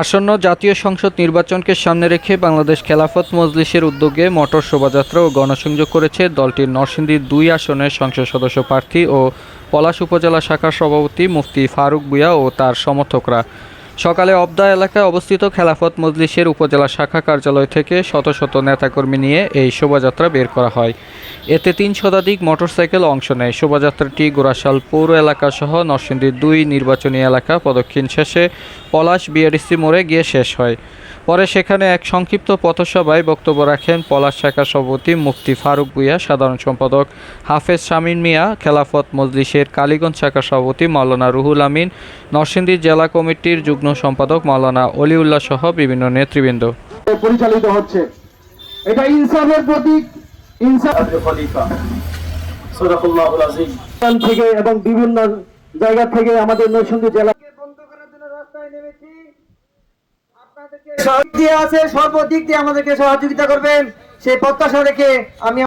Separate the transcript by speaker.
Speaker 1: আসন্ন জাতীয় সংসদ নির্বাচনকে সামনে রেখে বাংলাদেশ খেলাফত মজলিসের উদ্যোগে মটর শোভাযাত্রা ও গণসংযোগ করেছে দলটির নরসিংদীর দুই আসনের সংসদ সদস্য প্রার্থী ও পলাশ উপজেলা শাখার সভাপতি মুফতি ফারুক বুয়া ও তার সমর্থকরা। সকালে অবদা এলাকায় অবস্থিত খেলাফত মজলিসের উপজেলা শাখা কার্যালয় থেকে শত শত নেতাকর্মী নিয়ে এই শোভাযাত্রা বের করা হয়। এতে তিন শতাধিক মোটরসাইকেল অংশ নেয়। শোভাযাত্রাটি গোরাশাল পৌর এলাকা সহ নরসিংদীর দুই নির্বাচনী এলাকা প্রদক্ষিণ শেষে পলাশ বিআরসি মোড়ে গিয়ে শেষ হয়। পরে সেখানে এক সংক্ষিপ্ত পথসভায় বক্তব্য রাখেন পলাশ শাখার সভাপতি মুফতি ফারুক ভুইয়া, সাধারণ সম্পাদক হাফেজ শামীম মিয়া, খেলাফত মজলিসের কালীগঞ্জ শাখার সভাপতি মাওলানা রুহুল আমিন নরসিংদী জেলা কমিটির যুগ্ম সম্পাদক মাওলানা অলিউল্লাহ সহ বিভিন্ন নেতৃবৃন্দ।
Speaker 2: পরিচালিত হচ্ছে। এটা ইনসাফের প্রতীক ইনসাফ থেকে এবং বিভিন্ন জায়গা থেকে আমাদের নরসিংদী জেলা
Speaker 3: বন্ধ করার জন্য রাস্তায় নেমেছি? আপনাদেরকে সহযোগিতা আছে? সর্বদিক দিয়ে আমাদেরকে সহযোগিতা করবেন। সেই প্রত্যাশা রেখে আমি